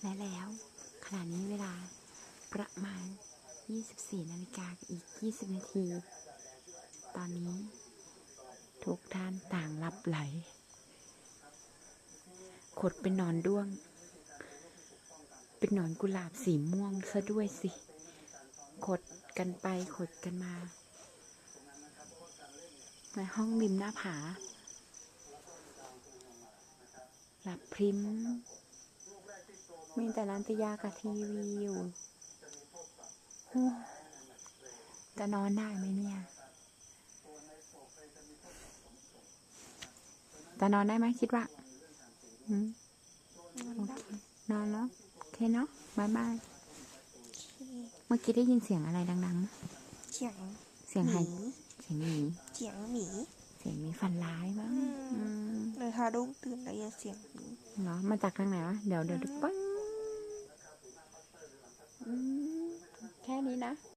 และแล้วขณะนี้เวลาประมาณ 24 นาฬิกากับอีก 20 นาที ตอนนี้ ทุกท่านต่างหลับไหล ขดเป็นนอนด้วง เป็นหนอนกุหลาบสีม่วงซะด้วยสิ ขดกันไปขดกันมา ในห้องริมหน้าผา หลับพริม มีแต่ร้านตยากับทีวีอยู่โอ้จะนอนได้ไหมเนี่ย จะนอนได้ไหมคิดว่าอืมโอเคนอนแล้ว โอเคเนาะบายบาย เมื่อกี้ได้ยินเสียงอะไรดังเสียงๆเสียงหหายมีเสียงหมี เสียงหมี เสียงมีฟันร้ายบ้างอืมอืมเลยทาดุ้งตื่นแล้วอย่าเสียงหมี เหรอ มาจากทางไหนวะ เดี๋ยวเดี๋ยวดูปึ้งแค่นี้นะ